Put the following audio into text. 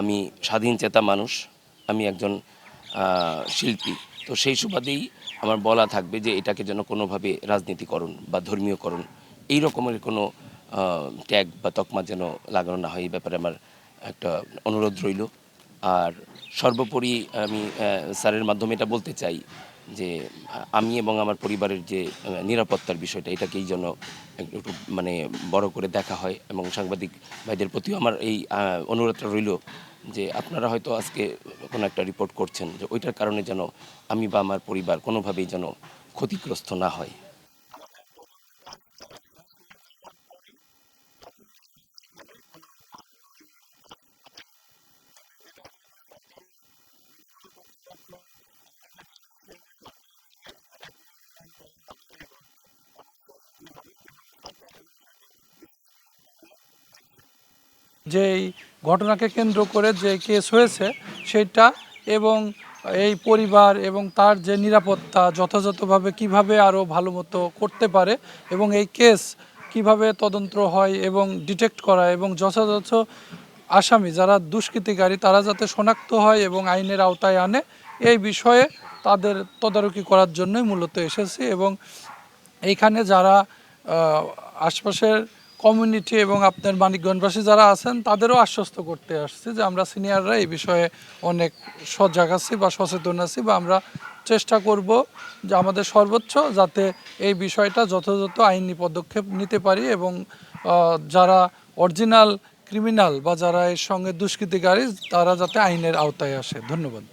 আমি স্বাধীন চেতা মানুষ, আমি একজন শিল্পী। তো সেই সুবাদেই আমার বলা থাকবে যে এটাকে যেন কোনোভাবে রাজনীতিকরণ বা ধর্মীয়করণ এই রকমের কোনো ট্যাগ বা তকমা যেন লাগানো না হয়, এই ব্যাপারে আমার একটা অনুরোধ রইল। আর সর্বোপরি আমি স্যারের মাধ্যমে এটা বলতে চাই যে, আমি এবং আমার পরিবারের যে নিরাপত্তার বিষয়টা, এটাকেই যেন একটু একটু মানে বড় করে দেখা হয় এবং সাংবাদিক ভাইদের প্রতিও আমার এই অনুরোধটা রইল যে, আপনারা হয়তো আজকে কোনো একটা রিপোর্ট করছেন যে, ওইটার কারণে যেন আমি বা আমার পরিবার কোনোভাবেই যেন ক্ষতিগ্রস্ত না হয়। যে এই ঘটনাকে কেন্দ্র করে যে কেস হয়েছে সেটা এবং এই পরিবার এবং তার যে নিরাপত্তা যথাযথভাবে কীভাবে আরও ভালো মতো করতে পারে এবং এই কেস কীভাবে তদন্ত হয় এবং ডিটেক্ট করা এবং যথাযথ আসামি যারা দুষ্কৃতিকারী তারা যাতে শনাক্ত হয় এবং আইনের আওতায় আনে, এই বিষয়ে তাদের তদারকি করার জন্যই মূলত এসেছি এবং এইখানে যারা আশপাশের কমিউনিটি এবং আপনার মানিকগঞ্জবাসী যারা আছেন, তাদেরও আশ্বস্ত করতে আসছে যে আমরা সিনিয়ররা এই বিষয়ে অনেক সজাগ আছি বা সচেতন আছি বা আমরা চেষ্টা করব যে আমাদের সর্বোচ্চ যাতে এই বিষয়টা যথাযথ আইনি পদক্ষেপ নিতে পারি এবং যারা অরিজিনাল ক্রিমিনাল বা যারা এর সঙ্গে দুষ্কৃতিকারী, তারা যাতে আইনের আওতায় আসে। ধন্যবাদ।